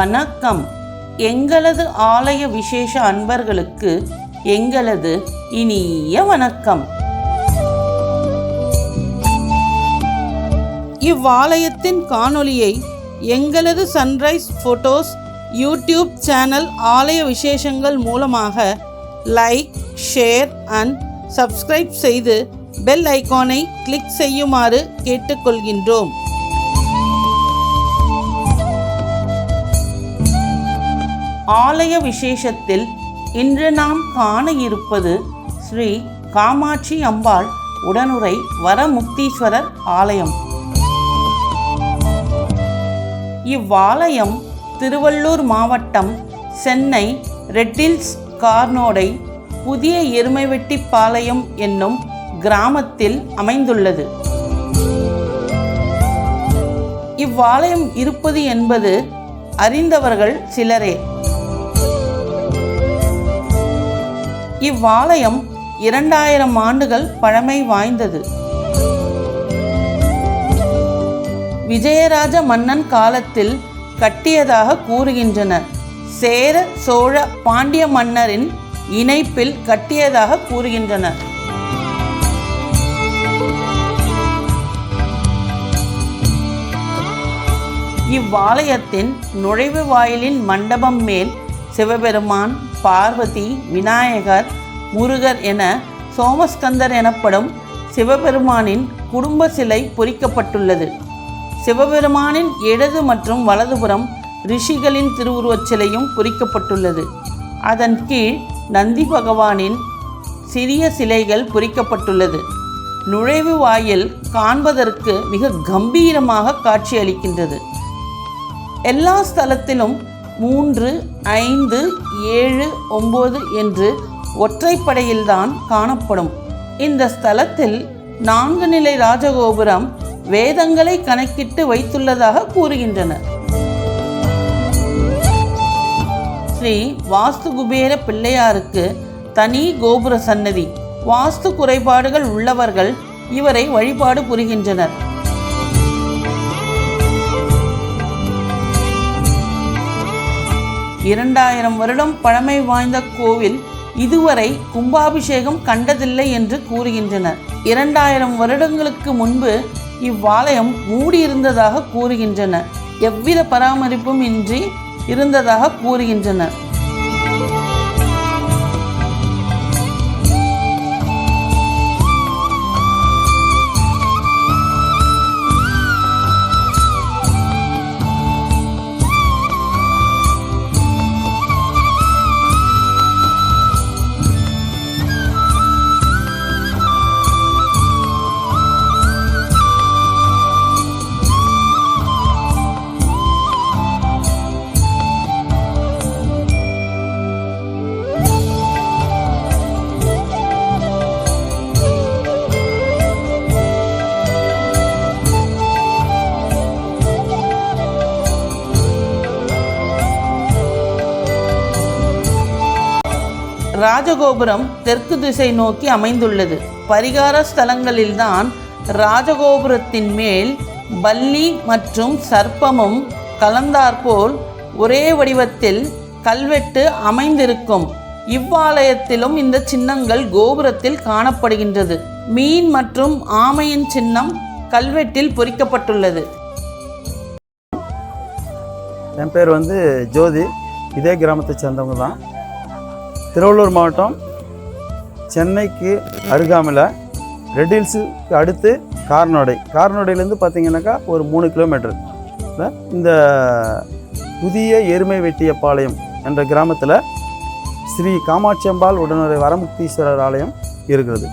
வணக்கம். எங்களது ஆலய விசேஷ அன்பர்களுக்கு எங்களது இனிய வணக்கம். இவ்வாலயத்தின் காணொளியை எங்களது சன்ரைஸ் ஃபோட்டோஸ் யூடியூப் சேனல் ஆலய விசேஷங்கள் மூலமாக லைக் ஷேர் அண்ட் சப்ஸ்கிரைப் செய்து பெல் ஐக்கானை கிளிக் செய்யுமாறு கேட்டுக்கொள்கின்றோம். ஆலய விசேஷத்தில் இன்று நாம் காண இருப்பது ஸ்ரீ காமாட்சி அம்பாள் உடனுரை வரமுக்தீஸ்வரர் ஆலயம். இவ்வாலயம் திருவள்ளூர் மாவட்டம் சென்னை ரெட்டில்ஸ் கார்னோடை புதிய எருமைவெட்டிப்பாளையம் என்னும் கிராமத்தில் அமைந்துள்ளது. இவ்வாலயம் இருப்பது என்பது அறிந்தவர்கள் சிலரே. இவ்வாலயம் இரண்டாயிரம் ஆண்டுகள் பழமை வாய்ந்தது. விஜயராஜ மன்னன் காலத்தில் கட்டியதாக கூறுகின்றனர். சேர சோழ பாண்டிய மன்னரின் இணைப்பில் கட்டியதாக கூறுகின்றனர். இவ்வாலயத்தின் நுழைவு வாயிலின் மண்டபம் மேல் சிவபெருமான் பார்வதி விநாயகர் முருகர் என சோமஸ்கந்தர் எனப்படும் சிவபெருமானின் குடும்ப சிலை பொறிக்கப்பட்டுள்ளது. சிவபெருமானின் இடது மற்றும் வலதுபுறம் ரிஷிகளின் திருவுருவச் சிலையும் பொறிக்கப்பட்டுள்ளது. அதன் கீழ் நந்தி பகவானின் சிறிய சிலைகள் பொறிக்கப்பட்டுள்ளது. நுழைவு வாயில் காண்பதற்கு மிக கம்பீரமாக காட்சியளிக்கின்றது. எல்லா ஸ்தலத்திலும் மூன்று ஐந்து ஏழு ஒம்பது என்று ஒற்றைப்படையில்தான் காணப்படும். இந்த ஸ்தலத்தில் நான்கு நிலை ராஜகோபுரம் வேதங்களை கணக்கிட்டு வைத்துள்ளதாக கூறுகின்றனர் ஸ்ரீ வாஸ்து குபேர பிள்ளையாருக்கு தனி கோபுர சன்னதி. வாஸ்து குறைபாடுகள் உள்ளவர்கள் இவரை வழிபாடு புரிகின்றனர். இரண்டாயிரம் வருடம் பழமை வாய்ந்த கோவில் இதுவரை கும்பாபிஷேகம் கண்டதில்லை என்று கூறுகின்றனர். இரண்டாயிரம் வருடங்களுக்கு முன்பு இவ்வாலயம் மூடியிருந்ததாக கூறுகின்றனர். எவ்வித பராமரிப்பும் இன்றி இருந்ததாக கூறுகின்றனர். ராஜகோபுரம் தெற்கு திசை நோக்கி அமைந்துள்ளது. பரிகார ஸ்தலங்களில்தான் ராஜகோபுரத்தின் மேல் பல்லி மற்றும் சர்ப்பமும் கலந்தாற்போல் ஒரே வடிவத்தில் கல்வெட்டு அமைந்திருக்கும். இவ்வாலயத்திலும் இந்த சின்னங்கள் கோபுரத்தில் காணப்படுகின்றது. மீன் மற்றும் ஆமையின் சின்னம் கல்வெட்டில் பொறிக்கப்பட்டுள்ளது. என் பேர் வந்து ஜோதி. இதே கிராமத்தை சேர்ந்தவங்க தான். திருவள்ளூர் மாவட்டம் சென்னைக்கு அருகாமையில் ரெட் ஹில்ஸுக்கு அடுத்து கார்னோடை. கார்னோடையிலேருந்து பார்த்தீங்கன்னாக்கா ஒரு மூணு கிலோமீட்டர். இந்த புதிய எருமை வெட்டிய பாளையம் என்ற கிராமத்தில் ஸ்ரீ காமாட்சி அம்பாள் வரமுக்தீஸ்வரர் ஆலயம் இருக்கிறது.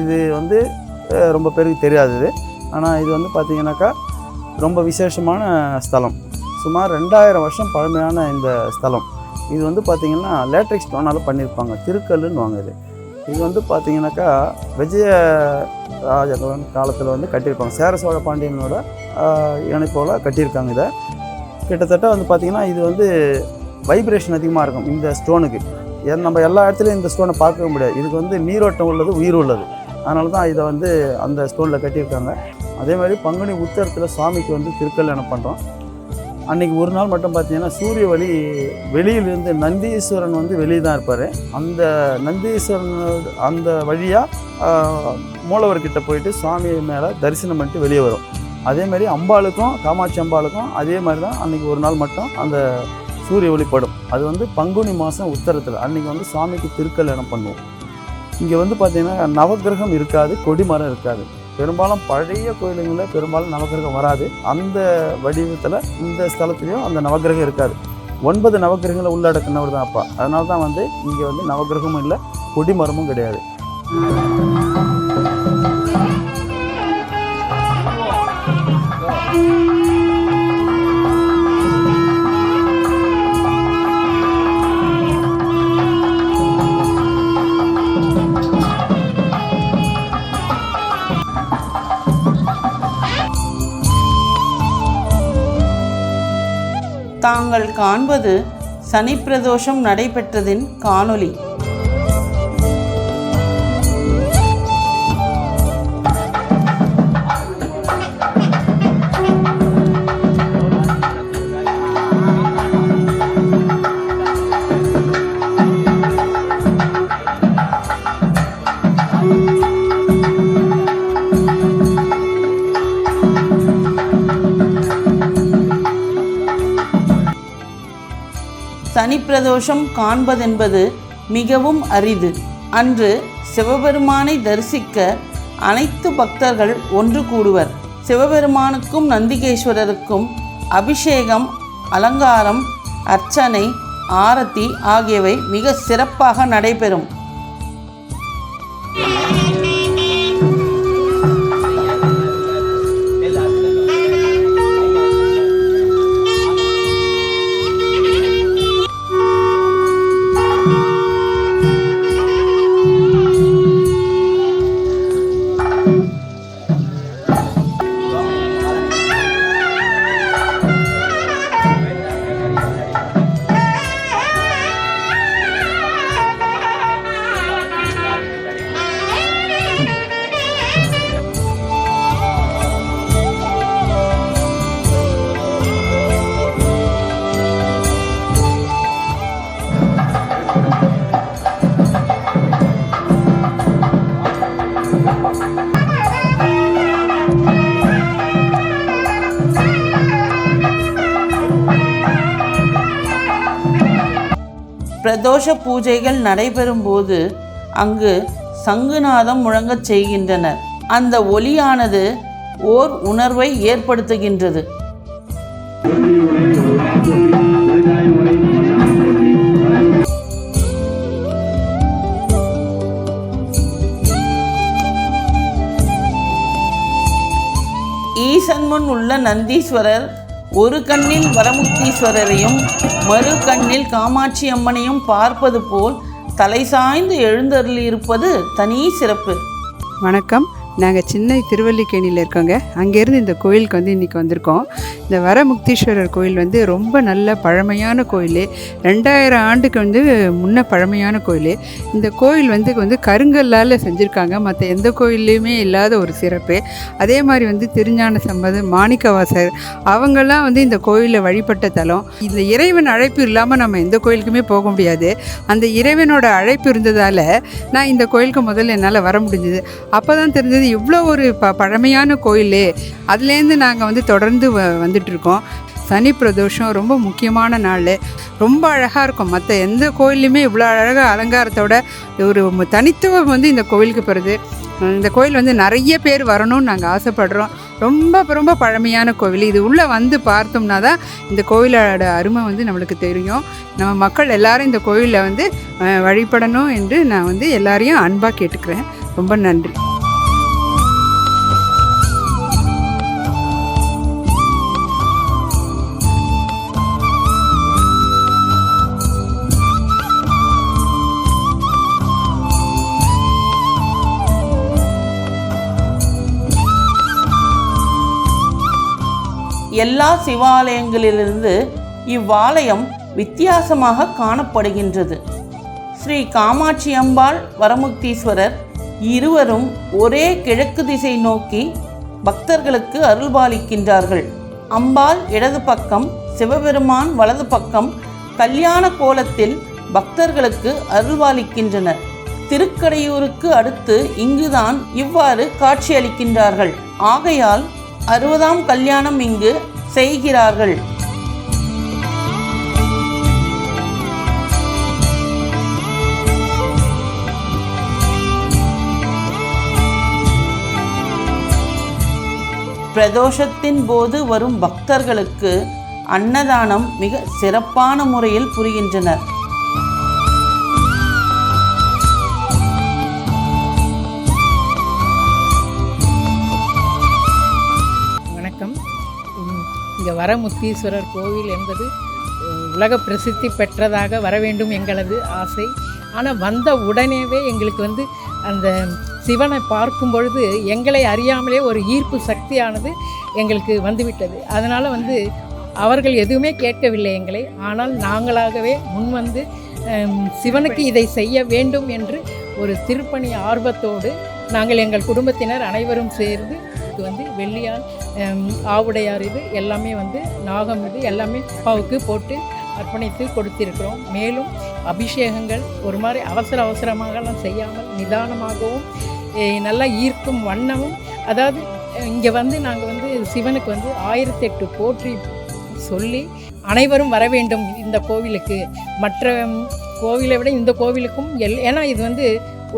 இது வந்து ரொம்ப பேருக்கு தெரியாது ஆனால் இது வந்து பார்த்தீங்கன்னாக்கா ரொம்ப விசேஷமான ஸ்தலம். சுமார் ரெண்டாயிரம் வருஷம் பழமையான இந்த ஸ்தலம். இது வந்து பார்த்திங்கன்னா லேட்ரிக் ஸ்டோனால் பண்ணியிருப்பாங்க திருக்கல்லுன்னு வாங்க இது. இது வந்து பார்த்திங்கனாக்கா விஜய ராஜகோன் காலத்தில் வந்து கட்டியிருப்பாங்க. சேர சோழ பாண்டியனோட இணைப்போல் கட்டியிருக்காங்க இதை. கிட்டத்தட்ட வந்து பார்த்திங்கன்னா இது வந்து வைப்ரேஷன் அதிகமாக இருக்கும் இந்த ஸ்டோனுக்கு ஏன் நம்ம எல்லா இடத்துலையும் இந்த ஸ்டோனை பார்க்கவே முடியாது. இதுக்கு வந்து நீரோட்டம் உள்ளது உயிர் உள்ளது. அதனால தான் இதை வந்து அந்த ஸ்டோனில் கட்டியிருக்காங்க. அதே மாதிரி பங்குனி உத்தரத்தில் சுவாமிக்கு வந்து திருக்கல்யாணம் பண்ணுறோம் அன்னைக்கு ஒரு நாள் மட்டும் பார்த்தீங்கன்னா சூரிய ஒளி வெளியிலிருந்து நந்தீஸ்வரன் வந்து வெளியே தான் இருப்பார். அந்த நந்தீஸ்வரன் அந்த வழியாக மூலவர்கிட்ட போயிட்டு சாமி மேலே தரிசனம் பண்ணிட்டு வெளியே வரும். அதே மாதிரி அம்பாளுக்கும் காமாட்சி அம்பாளுக்கும் அதே மாதிரி தான் அன்றைக்கி ஒரு நாள் மட்டும் அந்த சூரிய ஒளி படும். அது வந்து பங்குனி மாதம் உத்தரத்தில். அன்னைக்கு வந்து சுவாமிக்கு திருக்கல்யாணம் பண்ணுவோம். இங்கே வந்து பார்த்திங்கன்னா நவக்கிரகம் இருக்காது கொடிமரம் இருக்காது. பெரும்பாலும் பழைய கோயிலுங்களில் பெரும்பாலும் நவக்கிரகம் வராது. அந்த வடிவத்தில் இந்த ஸ்தலத்துலேயும் அந்த நவக்கிரகம் இருக்காது. ஒன்பது நவக்கிரகங்களை உள்ளடக்கினவர் தான் அப்பா. அதனால தான் வந்து இங்கே வந்து நவக்கிரகமும் இல்லை கொடிமரமும் கிடையாது. நீங்கள் காண்பது சனிப்பிரதோஷம் நடைபெற்றதின் காணொளி. சனிப்பிரதோஷம் காண்பதென்பது மிகவும் அரிது. அன்று சிவபெருமானை தரிசிக்க அனைத்து பக்தர்கள் ஒன்று கூடுவர். சிவபெருமானுக்கும் நந்திகேஸ்வரருக்கும் அபிஷேகம் அலங்காரம் அர்ச்சனை ஆரத்தி ஆகியவை மிக சிறப்பாக நடைபெறும். பிரதோஷ பூஜைகள் நடைபெறும்போது அங்கு சங்குநாதம் முழங்கச் செய்கின்றனர். அந்த ஒலியானது ஓர் உணர்வை ஏற்படுத்துகின்றது. ஈசன் முன் உள்ள நந்தீஸ்வரர் ஒரு கண்ணில் வரமுக்தீஸ்வரரையும் மறு கண்ணில் காமாட்சி அம்மனையும் பார்ப்பது போல் தலை சாய்ந்து எழுந்தருளியிருப்பது தனி சிறப்பு. வணக்கம். நாங்கள் சின்ன திருவல்லிக்கேணியில் இருக்கோங்க. அங்கேருந்து இந்த கோயிலுக்கு வந்து இன்றைக்கி வந்திருக்கோம். இந்த வரமுக்தீஸ்வரர் கோயில் வந்து ரொம்ப நல்ல பழமையான கோயில். ரெண்டாயிரம் ஆண்டுக்கு வந்து முன்ன பழமையான கோயில். இந்த கோயில் வந்து வந்து கருங்கல்லால் செஞ்சுருக்காங்க. மற்ற எந்த கோயில்லையுமே இல்லாத ஒரு சிறப்பு. அதே மாதிரி வந்து திருஞான சம்பது மாணிக்கவாசர் அவங்கெல்லாம் வந்து இந்த கோயிலில் வழிபட்ட தலம். இந்த இறைவன் அழைப்பு இல்லாமல் நம்ம எந்த கோயிலுக்குமே போக முடியாது. அந்த இறைவனோட அழைப்பு இருந்ததால் நான் இந்த கோயிலுக்கு முதல்ல என்னால் வர முடிஞ்சது. அப்போ தான் தெரிஞ்சது இவ்வளோ ஒரு ப பழமையான கோயில். அதுலேருந்து நாங்கள் வந்து தொடர்ந்து வ வந்துட்டுருக்கோம். சனி பிரதோஷம் ரொம்ப முக்கியமான நாள். ரொம்ப அழகாக இருக்கும். மற்ற எந்த கோயில்லையுமே இவ்வளோ அழகாக அலங்காரத்தோட ஒரு தனித்துவம் வந்து இந்த கோயிலுக்கு பெறுது. இந்த கோயில் வந்து நிறைய பேர் வரணும்னு நாங்கள் ஆசைப்படுறோம். ரொம்ப ரொம்ப பழமையான கோவில். இது உள்ளே வந்து பார்த்தோம்னா தான் இந்த கோயிலோட அருமை வந்து நம்மளுக்கு தெரியும். நம்ம மக்கள் எல்லாரும் இந்த கோயிலில் வந்து வழிபடணும் என்று நான் வந்து எல்லாரையும் அன்பாக கேட்டுக்கிறேன். ரொம்ப நன்றி. எல்லா சிவாலயங்களிலிருந்து இவ்வாலயம் வித்தியாசமாக காணப்படுகின்றது. ஸ்ரீ காமாட்சி அம்பாள் வரமுக்தீஸ்வரர் இருவரும் ஒரே கிழக்கு திசை நோக்கி பக்தர்களுக்கு அருள்பாலிக்கின்றார்கள். அம்பாள் இடது பக்கம் சிவபெருமான் வலது பக்கம் கல்யாண கோலத்தில் பக்தர்களுக்கு அருள்வாளிக்கின்றனர் திருக்கடையூருக்கு அடுத்து இங்குதான் இவ்வாறு காட்சியளிக்கின்றார்கள். ஆகையால் அறுபதாம் கல்யாணம் இங்கு செய்கிறார்கள். பிரதோஷத்தின் போது வரும் பக்தர்களுக்கு அன்னதானம் மிக சிறப்பான முறையில் புரிகின்றனர். இங்கே வரமுத்தீஸ்வரர் கோவில் என்பது உலக பிரசித்தி பெற்றதாக வர வேண்டும் எங்களது ஆசை. ஆனால் வந்த உடனேவே எங்களுக்கு வந்து அந்த சிவனை பார்க்கும் பொழுது எங்களை அறியாமலே ஒரு ஈர்ப்பு சக்தியானது எங்களுக்கு வந்துவிட்டது. அதனால் வந்து அவர்கள் எதுவுமே கேட்கவில்லை எங்களை. ஆனால் நாங்களாகவே முன்வந்து சிவனுக்கு இதை செய்ய வேண்டும் என்று ஒரு திருப்பணி ஆர்வத்தோடு நாங்கள் எங்கள் குடும்பத்தினர் அனைவரும் சேர்ந்து இது வந்து வெள்ளியால் ஆவுடையார் இது எல்லாமே வந்து நாகம் இது எல்லாமே அப்பாவுக்கு போட்டு அர்ப்பணித்து கொடுத்திருக்கிறோம். மேலும் அபிஷேகங்கள் ஒரு மாதிரி அவசர அவசரமாகலாம் செய்யாமல் நிதானமாகவும் நல்லா ஈர்க்கும் வண்ணமும் அதாவது இங்கே வந்து நாங்கள் வந்து சிவனுக்கு வந்து ஆயிரத்தெட்டு போற்றி சொல்லி அனைவரும் வர வேண்டும் இந்த கோவிலுக்கு. மற்ற கோவிலை விட இந்த கோவிலுக்கும் எல் ஏன்னா இது வந்து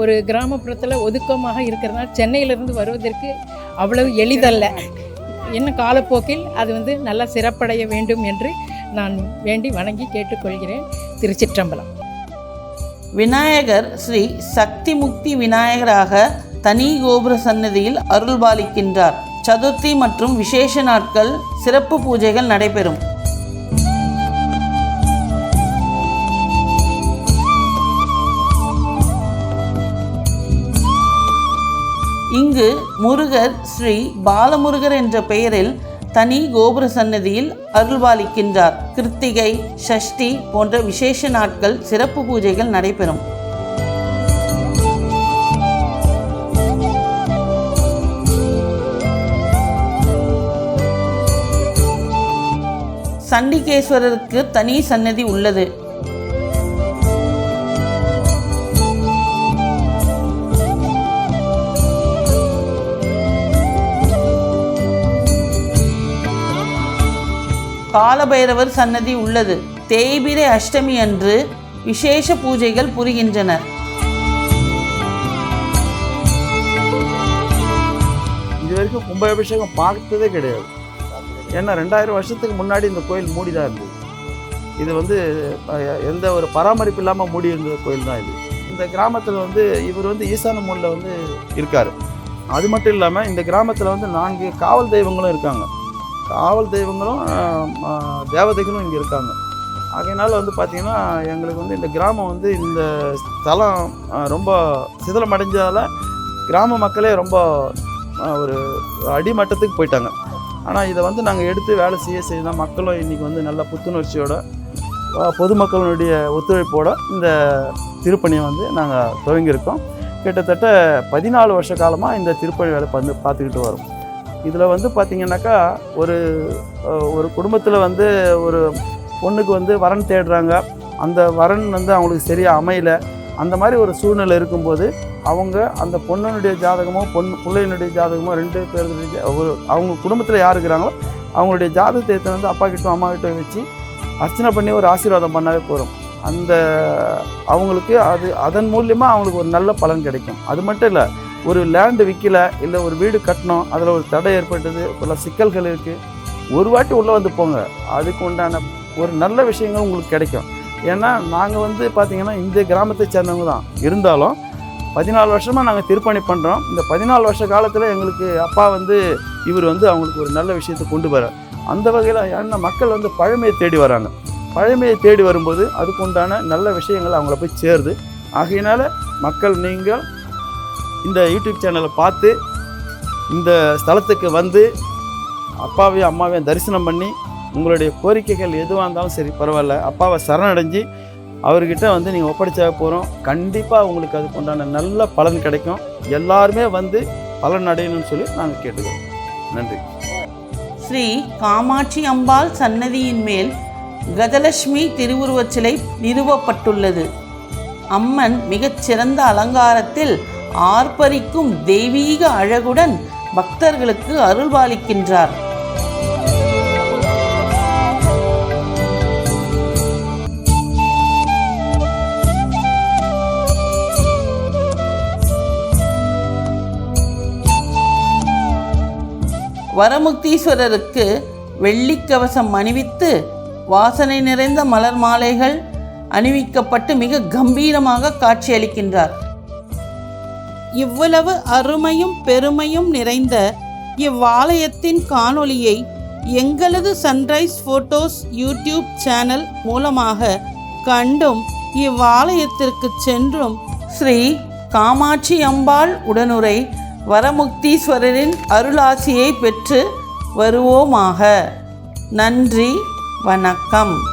ஒரு கிராமப்புறத்தில் ஒதுக்கமாக இருக்கிறதுனால சென்னையிலேருந்து வருவதற்கு அவ்வளவு எளிதல்ல. இன்னும் காலப்போக்கில் அது வந்து நல்லா சிறப்படைய வேண்டும் என்று நான் வேண்டி வணங்கி கேட்டுக்கொள்கிறேன். திருச்சிற்றம்பலம். விநாயகர் ஸ்ரீ சக்தி முக்தி விநாயகராக தனி கோபுர சன்னதியில் அருள்பாலிக்கின்றார். சதுர்த்தி மற்றும் விசேஷ நாட்கள் சிறப்பு பூஜைகள் நடைபெறும். இங்கு முருகர் ஸ்ரீ பாலமுருகர் என்ற பெயரில் தனி கோபுர சன்னதியில் அருள்பாலிக்கின்றார் கிருத்திகை ஷஷ்டி போன்ற விசேஷ நாட்கள் சிறப்பு பூஜைகள் நடைபெறும். சண்டிகேஸ்வரருக்கு தனி சன்னதி உள்ளது. காலபைரவர் சன்னதி உள்ளது. தேய்பிரை அஷ்டமி அன்று விசேஷ பூஜைகள் புரிகின்றன. இது வரைக்கும் கும்பாபிஷேகம் பார்த்ததே கிடையாது. ஏன்னா ரெண்டாயிரம் வருஷத்துக்கு முன்னாடி இந்த கோயில் மூடி தான் இருந்தது. இது வந்து எந்த ஒரு பராமரிப்பு இல்லாமல் மூடி இருந்த கோயில் தான் இது. இந்த கிராமத்தில் வந்து இவர் வந்து ஈசான மூலில் வந்து இருக்கார். அது மட்டும் இல்லாமல் இந்த கிராமத்தில் வந்து நான்கு காவல் தெய்வங்களும் இருக்காங்க. காவல் தெய்வங்களும் தேவதைகளும் இங்கே இருக்காங்க. ஆகையினால வந்து பார்த்திங்கன்னா எங்களுக்கு வந்து இந்த கிராமம் வந்து இந்த ஸ்தலம் ரொம்ப சிதிலமடைஞ்சதால் கிராம மக்களே ரொம்ப ஒரு அடிமட்டத்துக்கு போயிட்டாங்க. ஆனால் இதை வந்து நாங்கள் எடுத்து வேலை செய்ய செய்ய தான் மக்களும் இன்றைக்கி வந்து நல்ல புத்துணர்ச்சியோட பொதுமக்களுடைய ஒத்துழைப்போட இந்த திருப்பணியை வந்து நாங்கள் துவங்கியிருக்கோம். கிட்டத்தட்ட பதினாலு வருஷ காலமாக இந்த திருப்பணி வேலை வந்து பார்த்துக்கிட்டு வரோம். இதில் வந்து பார்த்திங்கனாக்கா ஒரு ஒரு குடும்பத்தில் வந்து ஒரு பொண்ணுக்கு வந்து வரன் தேடுறாங்க. அந்த வரன் வந்து அவங்களுக்கு சரியாக அமையல. அந்த மாதிரி ஒரு சூழ்நிலை இருக்கும்போது அவங்க அந்த பொண்ணுனுடைய ஜாதகமோ பொண்ணு பிள்ளையினுடைய ஜாதகமோ ரெண்டு பேருடைய அவங்க குடும்பத்தில் யார் இருக்கிறாங்களோ அவங்களுடைய ஜாதகத்தை வந்து அப்பா கிட்டும் அம்மா கிட்டும் வச்சு அர்ச்சனை பண்ணி ஒரு ஆசீர்வாதம் பண்ணாவே போகிறோம் அந்த அவங்களுக்கு அது அதன் மூலியமாக அவங்களுக்கு ஒரு நல்ல பலன் கிடைக்கும். அது மட்டும் இல்லை ஒரு லேண்டு விற்கல இல்லை ஒரு வீடு கட்டணும் அதில் ஒரு தடை ஏற்பட்டது பல சிக்கல்கள் இருக்குது ஒரு வாட்டி உள்ளே வந்து போங்க. அதுக்கு உண்டான ஒரு நல்ல விஷயங்கள் உங்களுக்கு கிடைக்கும். ஏன்னா நாங்கள் வந்து பார்த்திங்கன்னா இந்த கிராமத்தை சேர்ந்தவங்க தான். இருந்தாலும் பதினாலு வருஷமாக நாங்கள் திருப்பணி பண்ணுறோம் இந்த பதினாலு வருஷ காலத்தில் எங்களுக்கு அப்பா வந்து இவர் வந்து அவங்களுக்கு ஒரு நல்ல விஷயத்தை கொண்டு வர அந்த வகையில் ஏன்னா மக்கள் வந்து பழமையை தேடி வராங்க. பழமையை தேடி வரும்போது அதுக்கு உண்டான நல்ல விஷயங்கள் அவங்கள போய் சேருது. ஆகையினால மக்கள் நீங்கள் இந்த யூடியூப் சேனலை பார்த்து இந்த ஸ்தலத்துக்கு வந்து அப்பாவையும் அம்மாவையும் தரிசனம் பண்ணி உங்களுடைய கோரிக்கைகள் எதுவாக இருந்தாலும் சரி பரவாயில்ல. அப்பாவை சரணடைஞ்சு அவர்கிட்ட வந்து நீங்கள் ஒப்படைச்சா போகிறோம் கண்டிப்பாக உங்களுக்கு அதுக்கு உண்டான நல்ல பலன் கிடைக்கும். எல்லாருமே வந்து பலன் அடையணும்னு சொல்லி நாங்கள் கேட்டுக்கிறோம். நன்றி. ஸ்ரீ காமாட்சி அம்பாள் சன்னதியின் மேல் கஜலட்சுமி திருவுருவச் சிலை நிறுவப்பட்டுள்ளது. அம்மன் மிகச் சிறந்த அலங்காரத்தில் ஆர்ப்பரிக்கும் தெய்வீக அழகுடன் பக்தர்களுக்கு அருள்பாலிக்கின்றார் வரமுக்தீஸ்வரருக்கு வெள்ளிக்கவசம் அணிவித்து வாசனை நிறைந்த மலர் மாலைகள் அணிவிக்கப்பட்டு மிக கம்பீரமாக காட்சியளிக்கின்றார். இவ்வளவு அருமையும் பெருமையும் நிறைந்த இவ்வாலயத்தின் காணொளியை எங்களது சன்ரைஸ் ஃபோட்டோஸ் யூடியூப் சேனல் மூலமாக கண்டும் இவ்வாலயத்திற்கு சென்றும் ஸ்ரீ காமாட்சி அம்பாள் உடனுரை வரமுக்தீஸ்வரரின் அருளாசியை பெற்று வருவோமாக. நன்றி வணக்கம்.